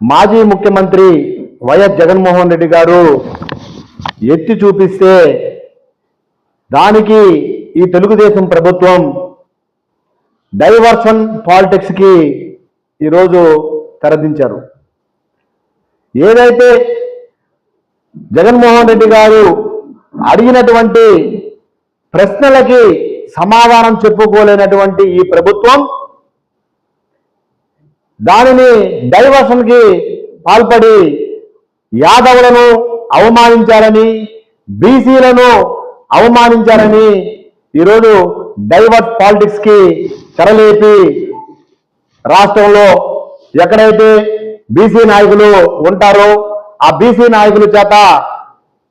మాజీ ముఖ్యమంత్రి వైఎస్ జగన్మోహన్ రెడ్డి గారు ఎత్తి చూపిస్తే దానికి ఈ తెలుగుదేశం ప్రభుత్వం డైవర్షన్ పాలిటిక్స్కి ఈరోజు తెరదించారు. ఏదైతే జగన్మోహన్ రెడ్డి గారు అడిగినటువంటి ప్రశ్నలకి సమాధానం చెప్పుకోలేనటువంటి ఈ ప్రభుత్వం దానిని డైవర్షన్కి పాల్పడి యాదవులను అవమానించారని బీసీలను అవమానించారని ఈరోజు డైవర్స్ పాలిటిక్స్కి తెరలేపి రాష్ట్రంలో ఎక్కడైతే బీసీ నాయకులు ఉంటారో ఆ బీసీ నాయకుల చేత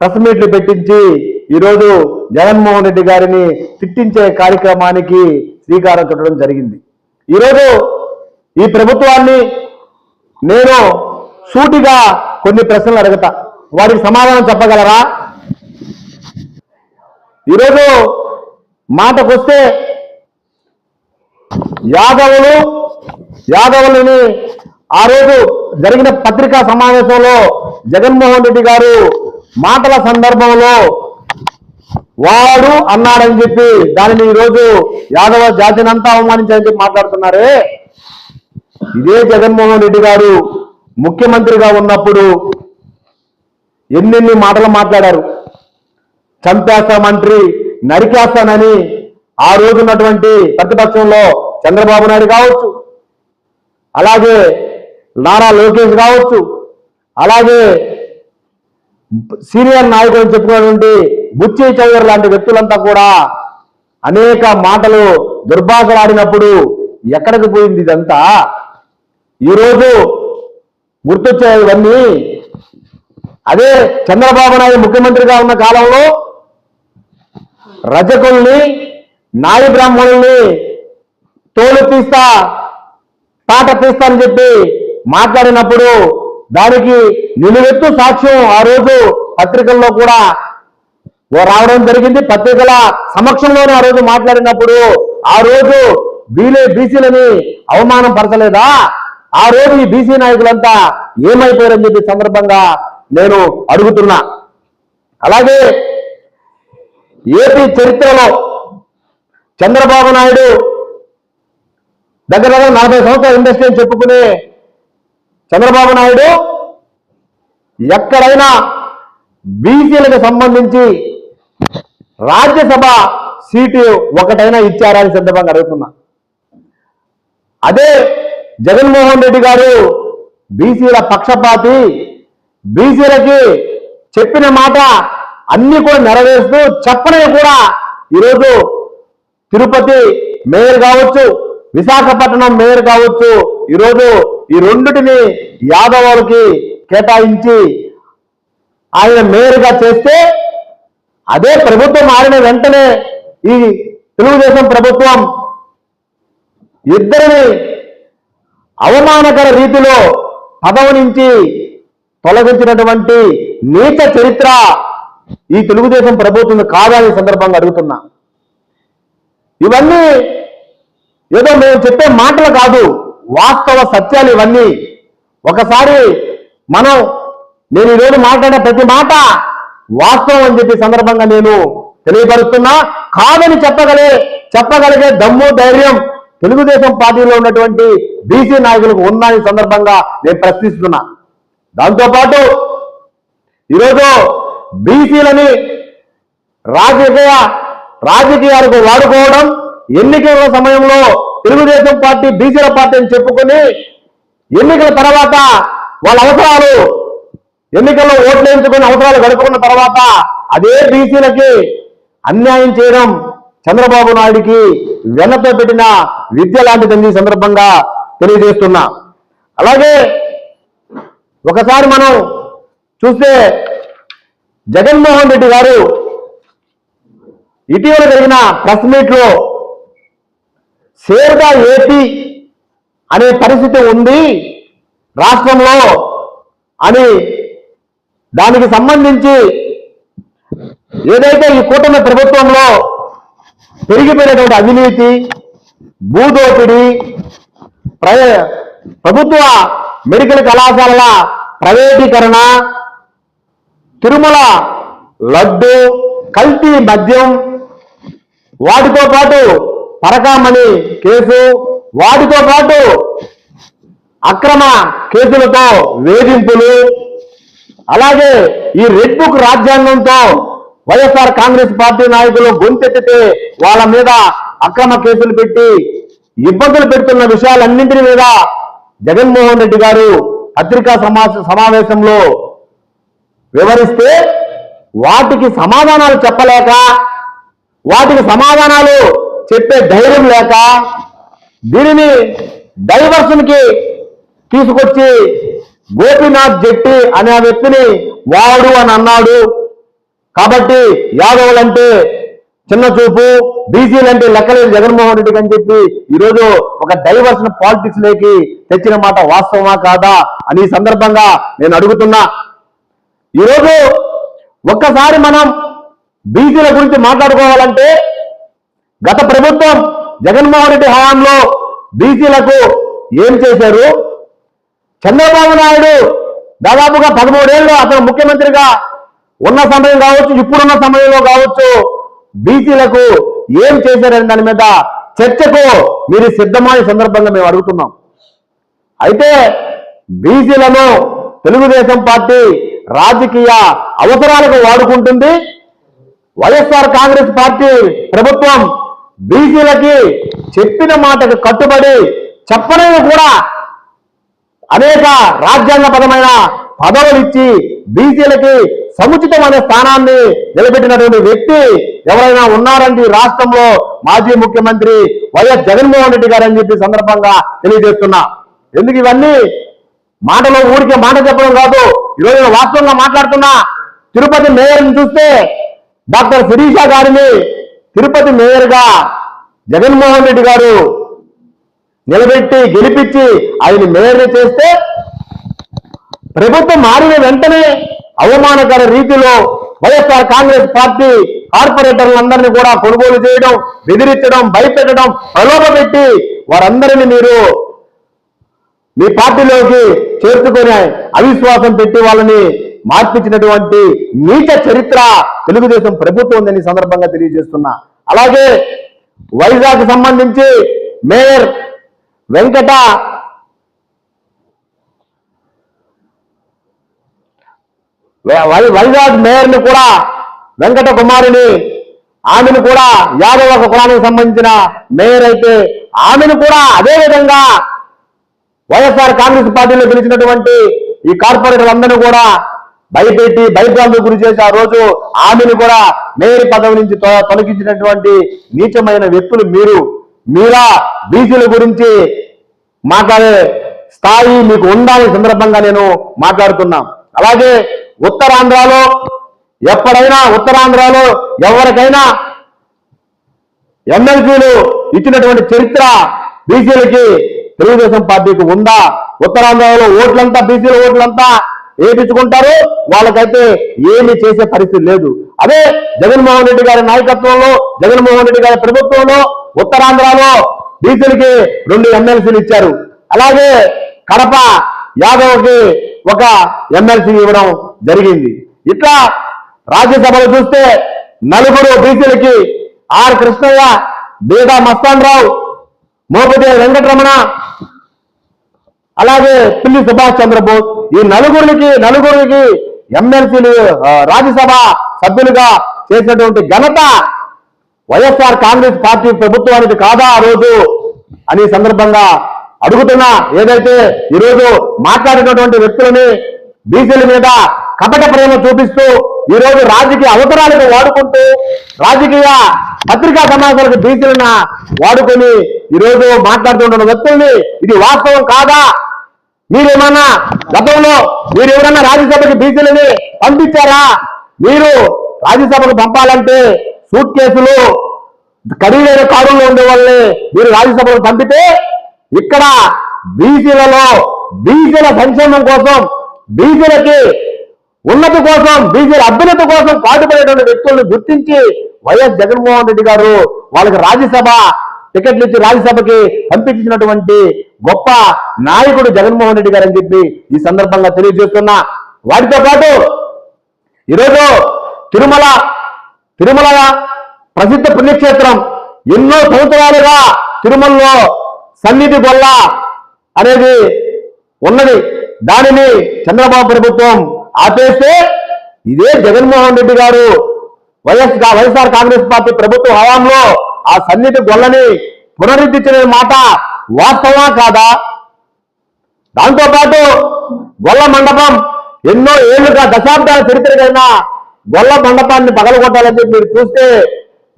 ప్రెస్ మీట్లు పెట్టించి ఈరోజు జగన్మోహన్ రెడ్డి గారిని తిట్టించే కార్యక్రమానికి శ్రీకారం చుట్టడం జరిగింది. ఈరోజు ఈ ప్రభుత్వాన్ని నేను సూటిగా కొన్ని ప్రశ్నలు అడుగుతా. వాటికి సమాధానం చెప్పగలరా? ఈరోజు మాటకొస్తే యాదవులు యాదవులని ఆ రోజు జరిగిన పత్రికా సమావేశంలో జగన్మోహన్ రెడ్డి గారు మాటల సందర్భంలో వాడు అన్నాడని చెప్పి దానిని ఈరోజు యాదవ జాతినంతా అవమానించారని చెప్పి మాట్లాడుతున్నారే? ఇదే జగన్మోహన్ రెడ్డి గారు ముఖ్యమంత్రిగా ఉన్నప్పుడు ఎన్నెన్ని మాటలు మాట్లాడారు. చంపేస్తామంట్రి నరికేస్తానని ఆ రోజు ఉన్నటువంటి ప్రతిపక్షంలో చంద్రబాబు నాయుడు కావచ్చు. అలాగే నారా లోకేష్ కావచ్చు. అలాగే సీనియర్ నాయకులు చెప్పుకున్నటువంటి బుచ్చి చౌదరి లాంటి వ్యక్తులంతా కూడా అనేక మాటలు దుర్భాషలాడినప్పుడు ఎక్కడికి పోయింది ఇదంతా? ఈరోజు గుర్తొచ్చేవన్నీ అదే చంద్రబాబు నాయుడు ముఖ్యమంత్రిగా ఉన్న కాలంలో రజకుల్ని నాయ బ్రాహ్మణుల్ని తోలు తీస్తా పాట తీస్తా అని చెప్పి మాట్లాడినప్పుడు దానికి నిలువెత్తు సాక్ష్యం ఆ రోజు పత్రికల్లో కూడా ఓ రావడం జరిగింది. పత్రికల సమక్షంలోనే ఆ రోజు మాట్లాడినప్పుడు ఆ రోజు బీలే బీసీలని అవమానం పరచలేదా? ఆ రోజు ఈ బీసీ నాయకులంతా ఏమైపోయారని చెప్పి సందర్భంగా నేను అడుగుతున్నా. అలాగే ఏపీ చరిత్రలో చంద్రబాబు నాయుడు దగ్గర దగ్గర నలభై సంవత్సరాల ఇండస్ట్రీ అని చెప్పుకునే చంద్రబాబు నాయుడు ఎక్కడైనా బీసీలకు సంబంధించి రాజ్యసభ సీటు ఒకటైనా ఇచ్చారా అని సందర్భంగా అడుగుతున్నా. అదే జగన్మోహన్ రెడ్డి గారు బీసీల పక్షపాతి బీసీలకి చెప్పిన మాట అన్ని కూడా నెరవేరుస్తూ చెప్పనే కూడా ఈరోజు తిరుపతి మేయర్ కావచ్చు విశాఖపట్నం మేయర్ కావచ్చు ఈరోజు ఈ రెండుటిని యాదవులకి కేటాయించి ఆయన మేయర్గా చేస్తే అదే ప్రభుత్వం మారిన వెంటనే ఈ తెలుగుదేశం ప్రభుత్వం ఇద్దరిని అవమానకర రీతిలో పదవి నుంచి తొలగించినటువంటి నీచ చరిత్ర ఈ తెలుగుదేశం ప్రభుత్వం కాదని సందర్భంగా అడుగుతున్నా. ఇవన్నీ ఏదో మేము చెప్పే మాటలు కాదు వాస్తవ సత్యాలు ఇవన్నీ. ఒకసారి మనం నేను ఈరోజు మాట్లాడే ప్రతి మాట వాస్తవం అని చెప్పి సందర్భంగా నేను తెలియపరుస్తున్నా. కాదని చెప్పగలే చెప్పగలిగే దమ్ము ధైర్యం తెలుగుదేశం పార్టీలో ఉన్నటువంటి బీసీ నాయకులకు ఉందని సందర్భంగా నేను ప్రశ్నిస్తున్నా. దాంతోపాటు ఈరోజు బీసీలని రాజకీయ రాజకీయాలకు వాడుకోవడం ఎన్నికల సమయంలో తెలుగుదేశం పార్టీ బీసీల పార్టీ అని చెప్పుకొని ఎన్నికల తర్వాత వాళ్ళ అవసరాలు ఎన్నికల్లో ఓట్లు వేయించుకుని అవసరాలు గడుపుకున్న తర్వాత అదే బీసీలకి అన్యాయం చేయడం చంద్రబాబు నాయుడికి వెన్నతో పెట్టిన విద్య లాంటిదని ఈ సందర్భంగా తెలియజేస్తున్నా. అలాగే ఒకసారి మనం చూస్తే జగన్మోహన్ రెడ్డి గారు ఇటీవల జరిగిన ప్రెస్ మీట్లో సేవ్గా ఏపీ అనే పరిస్థితి ఉంది రాష్ట్రంలో అని దానికి సంబంధించి ఏదైతే ఈ కూటమి ప్రభుత్వంలో పెరిగిపోయినటువంటి అవినీతి భూదోపిడి ప్రభుత్వ మెడికల్ కళాశాలల ప్రైవేటీకరణ తిరుమల లడ్డు కల్తీ మద్యం వాటితో పాటు పరకామణి కేసు వాటితో పాటు అక్రమ కేసులతో వేధింపులు అలాగే ఈ రెడ్ బుక్ రాజ్యాంగంతో వైఎస్ఆర్ కాంగ్రెస్ పార్టీ నాయకులు గొంతెత్తితే వాళ్ళ మీద అక్రమ కేసులు పెట్టి ఇబ్బందులు పెడుతున్న విషయాలన్నింటి మీద జగన్మోహన్ రెడ్డి గారు పత్రికా సమా సమావేశంలో వివరిస్తే వాటికి సమాధానాలు చెప్పలేక వాటికి సమాధానాలు చెప్పే ధైర్యం లేక దీనిని డైవర్షన్కి తీసుకొచ్చి గోపీనాథ్ జెట్టి అనే వ్యక్తిని వాడు అని అన్నాడు. కాబట్టి యాదవులంటే చిన్న చూపు బీసీలంటే లెక్కలేదు జగన్మోహన్ రెడ్డికి అని చెప్పి ఈరోజు ఒక డైవర్షన్ పాలిటిక్స్ లేకి తెచ్చిన మాట వాస్తవమా కాదా అని సందర్భంగా నేను అడుగుతున్నా. ఈరోజు ఒక్కసారి మనం బీసీల గురించి మాట్లాడుకోవాలంటే గత ప్రభుత్వం జగన్మోహన్ రెడ్డి హయాంలో బీసీలకు ఏం చేశారు? చంద్రబాబు నాయుడు దాదాపుగా పదమూడేళ్ళు అతను ముఖ్యమంత్రిగా ఉన్న సమయం కావచ్చు ఇప్పుడున్న సమయంలో కావచ్చు బీసీలకు ఏం చేశారని దాని మీద చర్చకు మీరు సిద్ధమైన సందర్భంగా మేము అడుగుతున్నాం. అయితే బీసీలను తెలుగుదేశం పార్టీ రాజకీయ అవసరాలకు వాడుకుంటుంది. వైఎస్ఆర్ కాంగ్రెస్ పార్టీ ప్రభుత్వం బీసీలకి చెప్పిన మాటకు కట్టుబడి చెప్పలేని కూడా అనేక రాజ్యాంగపరమైన పదవులు ఇచ్చి బీసీలకి సముచితమైన స్థానాన్ని నిలబెట్టినటువంటి వ్యక్తి ఎవరైనా ఉన్నారండి రాష్ట్రంలో? మాజీ ముఖ్యమంత్రి వైఎస్ జగన్మోహన్ రెడ్డి గారు అని చెప్పి సందర్భంగా తెలియజేస్తున్నా. ఎందుకు ఇవన్నీ? మాటలో ఊరికే మాట చెప్పడం కాదు. ఈరోజు నేను వాస్తవంగా మాట్లాడుతున్నా. తిరుపతి మేయర్ని చూస్తే డాక్టర్ శిరీష గారిని తిరుపతి మేయర్గా జగన్మోహన్ రెడ్డి గారు నిలబెట్టి గెలిపించి ఆయన మేయర్ని చేస్తే ప్రభుత్వం మారిన వెంటనే అవమానకర రీతిలో వైఎస్ఆర్ కాంగ్రెస్ పార్టీ కార్పొరేటర్లందరినీ కూడా కొనుగోలు చేయడం బెదిరించడం భయపెట్టడం ప్రలోభపెట్టి వారందరినీ మీరు మీ పార్టీలోకి చేర్చుకొని అవిశ్వాసం పెట్టి వాళ్ళని మార్పించినటువంటి నీచ చరిత్ర తెలుగుదేశం ప్రభుత్వం ఉందని సందర్భంగా తెలియజేస్తున్నా. అలాగే వైజాగ్ సంబంధించి మేయర్ వెంకట వైజాగ్ మేయర్ని కూడా వెంకట కుమారుని ఆమెను కూడా యాదవ కులానికి సంబంధించిన మేయర్ అయితే ఆమెను కూడా అదే విధంగా వైఎస్ఆర్ కాంగ్రెస్ పార్టీలో గెలిచినటువంటి ఈ కార్పొరేటర్ అందరూ కూడా భయపెట్టి భయభ్రాంతులకు గురి చేసి ఆ రోజు ఆమెను కూడా మేయర్ పదవి నుంచి తొలగించినటువంటి నీచమైన వ్యక్తులు మీరు. మీరా బీసీల గురించి మాట్లాడే స్థాయి మీకు ఉండాలని సందర్భంగా నేను మాట్లాడుతున్నాం. అలాగే ఉత్తరాంధ్రలో ఎప్పుడైనా ఉత్తరాంధ్రలో ఎవరికైనా ఎమ్మెల్సీలు ఇచ్చినటువంటి చరిత్ర బీసీలకి తెలుగుదేశం పార్టీకి ఉందా? ఉత్తరాంధ్రలో ఓట్లంతా బీసీల ఓట్లంతా ఏపించుకుంటారు వాళ్ళకైతే ఏమి చేసే పరిస్థితి లేదు. అదే జగన్మోహన్ రెడ్డి గారి నాయకత్వంలో జగన్మోహన్ రెడ్డి గారి ప్రభుత్వంలో ఉత్తరాంధ్రలో బీసీలకి రెండు ఎమ్మెల్సీలు ఇచ్చారు. అలాగే కడప యాదవ్కి ఒక ఎమ్మెల్సీ ఇవ్వడం జరిగింది. ఇట్లా రాజ్యసభలో చూస్తే నలుగురు బీసీలకి ఆర్ కృష్ణయ్య బీదా మస్తాన్ రావు మోపతి వెంకటరమణ అలాగే పిల్లి సుభాష్ చంద్రబోస్ ఈ నలుగురికి నలుగురికి ఎమ్మెల్సీలు రాజ్యసభ సభ్యులుగా చేసినటువంటి ఘనత వైఎస్ఆర్ కాంగ్రెస్ పార్టీ ప్రభుత్వానికి కాదా ఆ రోజు అని సందర్భంగా అడుగుతున్నా ఏదైతే ఈరోజు మాట్లాడినటువంటి వ్యక్తులని బీసీల మీద కపట ప్రేమ చూపిస్తూ ఈ రోజు రాజకీయ అవసరాలకు వాడుకుంటూ రాజకీయ పత్రికా సమావేశాలకు బీసీలను వాడుకొని ఈ రోజు మాట్లాడుతుంటున్న వ్యక్తుల్ని ఇది వాస్తవం కాదా? మీరేమన్నా గతంలో మీరు ఎవరన్నా రాజ్యసభకి బీసీలని పంపించారా? మీరు రాజ్యసభకు పంపాలంటే సూట్ కేసులు ఖరీదైన కారుల్లో ఉండే వాళ్ళని మీరు రాజ్యసభకు పంపితే ఇక్కడ బీసీలలో బీసీల సంక్షేమం కోసం బీసీలకి ఉన్నతి కోసం బీసీల అభ్యున్నతి కోసం పాటుపడేటువంటి వ్యక్తులను గుర్తించి వైఎస్ జగన్మోహన్ రెడ్డి గారు వాళ్ళకి రాజ్యసభ టికెట్లు ఇచ్చి రాజ్యసభకి పంపించినటువంటి గొప్ప నాయకుడు జగన్మోహన్ రెడ్డి గారు అని చెప్పి ఈ సందర్భంగా తెలియజేస్తున్నా. వాటితో పాటు ఈరోజు తిరుమల తిరుమల ప్రసిద్ధ పుణ్యక్షేత్రం ఎన్నో సంవత్సరాలుగా తిరుమలలో సన్నిధి గొల్ల అనేది ఉన్నది. దానిని చంద్రబాబు ప్రభుత్వం ఆపేస్తే ఇదే జగన్మోహన్ రెడ్డి గారు వైఎస్ వైఎస్ఆర్ కాంగ్రెస్ పార్టీ ప్రభుత్వ హయాంలో ఆ సన్నిధి గొల్లని పునరుద్ధరించిన మాట వాస్తవా కాదా? దాంతో పాటు గొల్ల మండపం ఎన్నో ఏళ్ళుగా దశాబ్దాల చరిత్ర కలిగిన గొల్ల మండపాన్ని పగలగొట్టాలని చెప్పి మీరు చూస్తే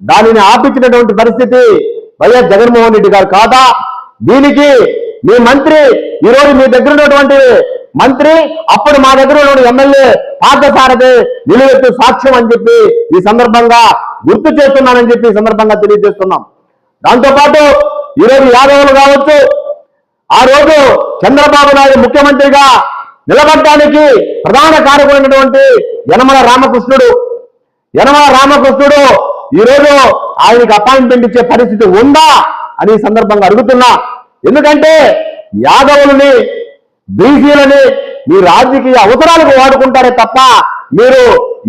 దానిని ఆపించినటువంటి పరిస్థితి వైఎస్ జగన్మోహన్ రెడ్డి గారు కాదా? దీనికి మీ మంత్రి ఈ రోజు మీ దగ్గర ఉన్నటువంటి మంత్రి అప్పుడు మా దగ్గర ఉన్న ఎమ్మెల్యే పార్థసారథి నిలువెత్తు సాక్ష్యం అని చెప్పి ఈ సందర్భంగా గుర్తు చేస్తున్నానని చెప్పి ఈ సందర్భంగా తెలియజేస్తున్నాం. దాంతో పాటు ఈరోజు యాదవులు కావచ్చు ఆ రోజు చంద్రబాబు నాయుడు ముఖ్యమంత్రిగా నిలబడటానికి ప్రధాన కారకుడైనటువంటి యనమల రామకృష్ణుడు. యనమల రామకృష్ణుడు ఈ రోజు ఆయనకి అపాయింట్మెంట్ ఇచ్చే పరిస్థితి ఉందా అని సందర్భంగా అడుగుతున్నా. ఎందుకంటే యాదవులని బీసీలని మీ రాజకీయ అవసరాలకు వాడుకుంటారే తప్ప మీరు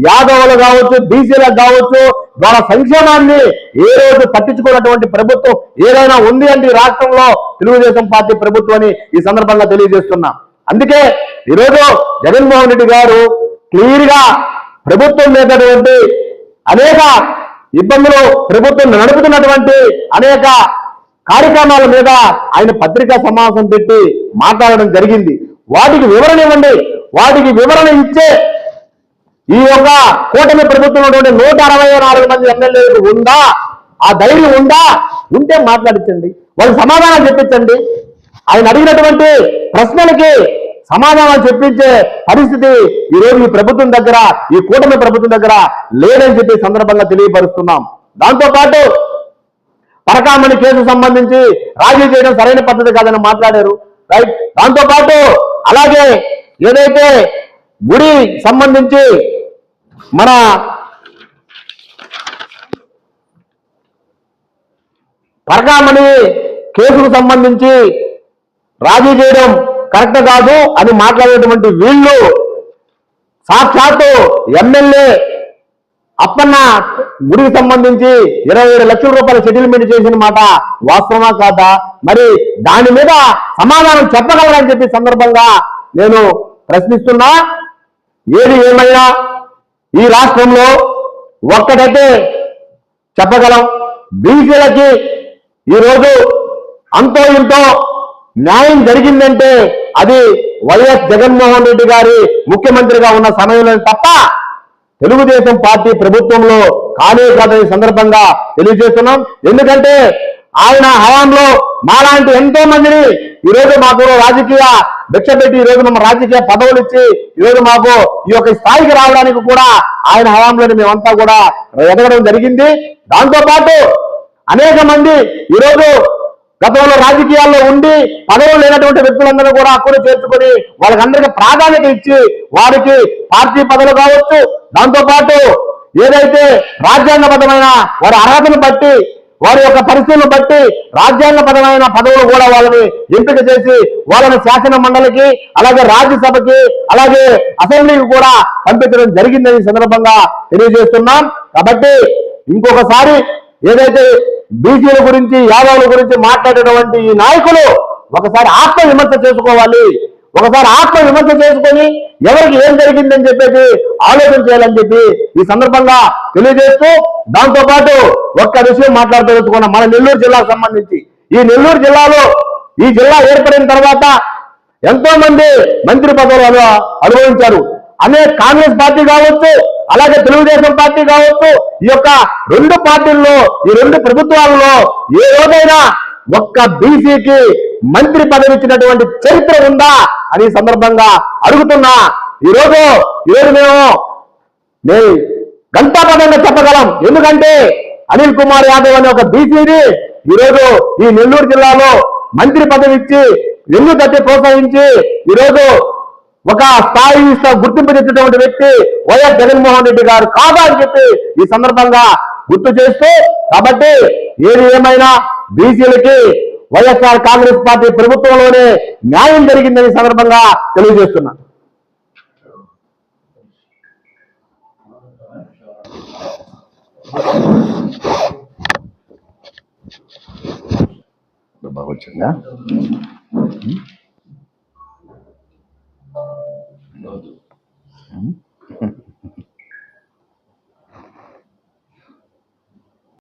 యాదవులు కావచ్చు బీసీలకు కావచ్చు వాళ్ళ సంక్షేమాన్ని ఏ రోజు పట్టించుకున్నటువంటి ప్రభుత్వం ఏదైనా ఉంది అంటే ఈ రాష్ట్రంలో తెలుగుదేశం పార్టీ ప్రభుత్వం అని ఈ సందర్భంగా తెలియజేస్తున్నా. అందుకే ఈరోజు జగన్మోహన్ రెడ్డి గారు క్లియర్గా ప్రభుత్వం లేనటువంటి అనేక ఇబ్బందులు ప్రభుత్వం నడుపుతున్నటువంటి అనేక కార్యక్రమాల మీద ఆయన పత్రికా సమావేశం పెట్టి మాట్లాడడం జరిగింది. వాటికి వివరణ ఇవ్వండి. వాటికి వివరణ ఇచ్చే ఈ యొక్క కూటమి ప్రభుత్వం నూట అరవై నాలుగు మంది ఎమ్మెల్యేలు ఉందా? ఆ ధైర్యం ఉందా? ఉంటే మాట్లాడించండి. వాళ్ళు సమాధానం చెప్పించండి. ఆయన అడిగినటువంటి ప్రశ్నలకి సమాధానం చెప్పించే పరిస్థితి ఈ రోజు ఈ ప్రభుత్వం దగ్గర ఈ కూటమి ప్రభుత్వం దగ్గర లేదని చెప్పి సందర్భంగా తెలియపరుస్తున్నాం. దాంతోపాటు పరకామణి కేసు సంబంధించి రాజీ చేయడం సరైన పద్ధతి కాదని మాట్లాడారు. రైట్? దాంతో పాటు అలాగే ఏదైతే గుడి సంబంధించి మన పరకామణి కేసుకు సంబంధించి రాజీ చేయడం కరెక్ట్ కాదు అని మాట్లాడేటువంటి వీళ్ళు సాక్షాత్తు ఎమ్మెల్యే అప్పన్న గుడికి సంబంధించి ఇరవై ఏడు లక్షల రూపాయల సెటిల్మెంట్ చేసిన మాట వాస్తవమా కాదా? మరి దాని మీద సమాధానం చెప్పగలరని చెప్పి సందర్భంగా నేను ప్రశ్నిస్తున్నా. ఏది ఏమైనా ఈ రాష్ట్రంలో ఒక్కటైతే చెప్పగలం. బీసీలకి ఈరోజు అంతో ఇంతో న్యాయం జరిగిందంటే అది వైఎస్ జగన్మోహన్ రెడ్డి గారి ముఖ్యమంత్రిగా ఉన్న సమయంలో తప్ప తెలుగుదేశం పార్టీ ప్రభుత్వంలో కానే కాదని సందర్భంగా తెలియజేస్తున్నాం. ఎందుకంటే ఆయన హయాంలో మాలాంటి ఎంతో మందిని ఈ రోజు మాకు రాజకీయ భిక్ష పెట్టి ఈ రోజు మన రాజకీయ పదవులు ఇచ్చి ఈ రోజు మాకు ఈ యొక్క స్థాయికి రావడానికి కూడా ఆయన హయాంలోనే మేమంతా కూడా ఎదగడం జరిగింది. దాంతో పాటు అనేక మంది ఈరోజు గతంలో రాజకీయాల్లో ఉండి పదవులు లేనటువంటి వ్యక్తులందరూ కూడా అక్కడ చేర్చుకొని వాళ్ళకందరికీ ప్రాధాన్యత ఇచ్చి వారికి పార్టీ పదవులు కావచ్చు. దాంతో పాటు ఏదైతే రాజ్యాంగబద్ధమైన వారి అర్హతను బట్టి వారి యొక్క పరిస్థితులను బట్టి రాజ్యాంగపరమైన పదవులు కూడా వాళ్ళని ఎంపిక చేసి వాళ్ళని శాసన మండలికి అలాగే రాజ్యసభకి అలాగే అసెంబ్లీకి కూడా పంపించడం జరిగిందని సందర్భంగా తెలియజేస్తున్నాం. కాబట్టి ఇంకొకసారి ఏదైతే బీసీల గురించి యాదవుల గురించి మాట్లాడేటువంటి ఈ నాయకులు ఒకసారి ఆత్మ విమర్శ చేసుకోవాలి. ఒకసారి ఆత్మ విమర్శ చేసుకొని ఎవరికి ఏం జరిగిందని చెప్పేసి ఆలోచన చేయాలని చెప్పి ఈ సందర్భంగా తెలియజేస్తూ దాంతో పాటు ఒక్క విషయం మాట్లాడుతున్న మన నెల్లూరు జిల్లాకు సంబంధించి. ఈ నెల్లూరు జిల్లాలో ఈ జిల్లా ఏర్పడిన తర్వాత ఎంతో మంది మంత్రి పదవులు అనుభవించారు. అనే కాంగ్రెస్ పార్టీ కావచ్చు అలాగే తెలుగుదేశం పార్టీ కావచ్చు ఈ యొక్క రెండు పార్టీల్లో ఈ రెండు ప్రభుత్వాలలో ఏ రోజైనా ఒక్క బీసీకి మంత్రి పదవి ఇచ్చినటువంటి చరిత్ర ఉందా అని సందర్భంగా అడుగుతున్నా. ఈరోజు ఈరోజు మేము నేను గంటాపదంగా చెప్పగలం. ఎందుకంటే అనిల్ కుమార్ యాదవ్ అనే ఒక బీసీని ఈరోజు ఈ నెల్లూరు జిల్లాలో మంత్రి పదవి ఇచ్చి వెన్ను తట్టి ప్రోత్సహించి ఈరోజు ఒక స్థాయి గుర్తింపు తెచ్చేటువంటి వ్యక్తి వైఎస్ జగన్మోహన్ రెడ్డి గారు కాదా అని చెప్పి ఈ సందర్భంగా గుర్తు చేస్తూ కాబట్టి ఏది ఏమైనా బీసీలకి వైఎస్ఆర్ కాంగ్రెస్ పార్టీ ప్రభుత్వంలోనే న్యాయం జరిగిందని సందర్భంగా తెలియజేస్తున్నా బాగా వచ్చిందా? ಅನ್ನೋದು